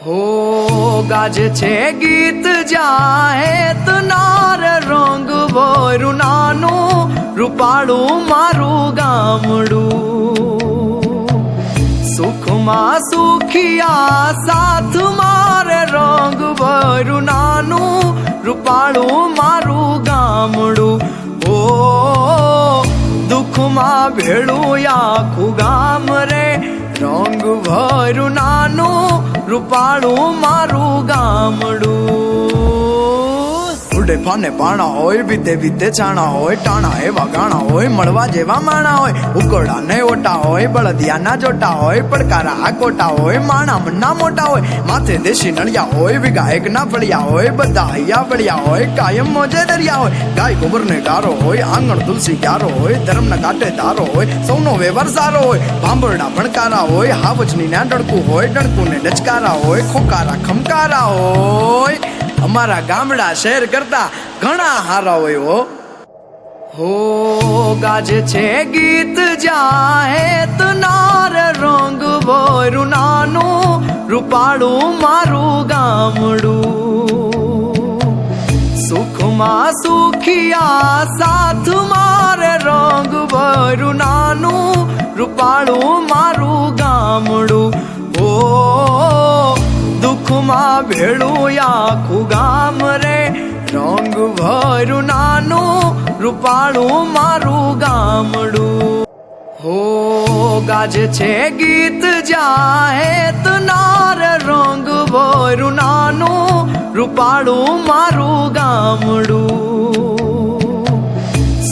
હો ગાજે છે ગીત જાહે તનાર રંગ ભરું નાનું રૂપાળું મારું ગામડું સુખમાં સુખિયા સાથ મારે રંગ ભરું નાનું રૂપાળું મારું ગામડું ઓ દુઃખમાં ભેળું આખું ગામ રે રંગ ભરું નાનું રૂપાળું મારું ગામડું ઉડે ફાને પાણા હોય વિદે વિદે છાણા હોય, ટાણા એવા ગાણા હોય, મળવા જેવા માણા હોય. ઉકોડા ને ઓટા હોય બળદિયા ના જોટા હોય, પડકારા આ કોટા હોય માણા મન્ના મોટા હોય. માથે દેશી નળિયા હોય વિગાયક ના ફળિયા હોય, બધા હૈયા વળિયા હોય, કાયમ મોજે દરિયા હોય. ગાય ગોબર ને ગારો હોય, આંગણ તુલસી ગારો હોય ધર્મ ના કાંટે તારો હોય, સૌનો વ્યવહાર સારો હોય. ભાંભરડા ભણકારા હોય હાવજની ના ડણકું હોય ડણકું ને ડચકારા હોય, ખોકારા ખમકારા હોય. અમારા ગામડા શહેર કરતા ઘણા હારા હોય હો, ગાજે છે ગીત જાહે તનાર રંગ ભરું નાનું, રૂપાળું મારું ગામડું. સુખમાં સુખિયા સાથ માર રંગ ભરું નાનું, રૂપાળું મારું ગામડું. દુઃખમાં ભેળું આખું ગામ રે. રંગ ભર્યું નાનું, રૂપાળું મારું ગામડું. હો, ગાજે છે ગીત જાહે તનાર રંગ ભર્યું નાનું, રૂપાળું મારું ગામડું.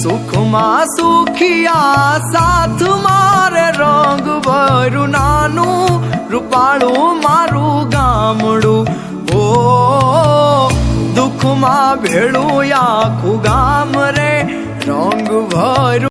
સુખમાં સુખિયા સાથ મારે. રંગ ભરું રૂપાળું મારું ગામડું. ઓ દુઃખમાં ભેળું આખું ગામ રે. રંગ ભરું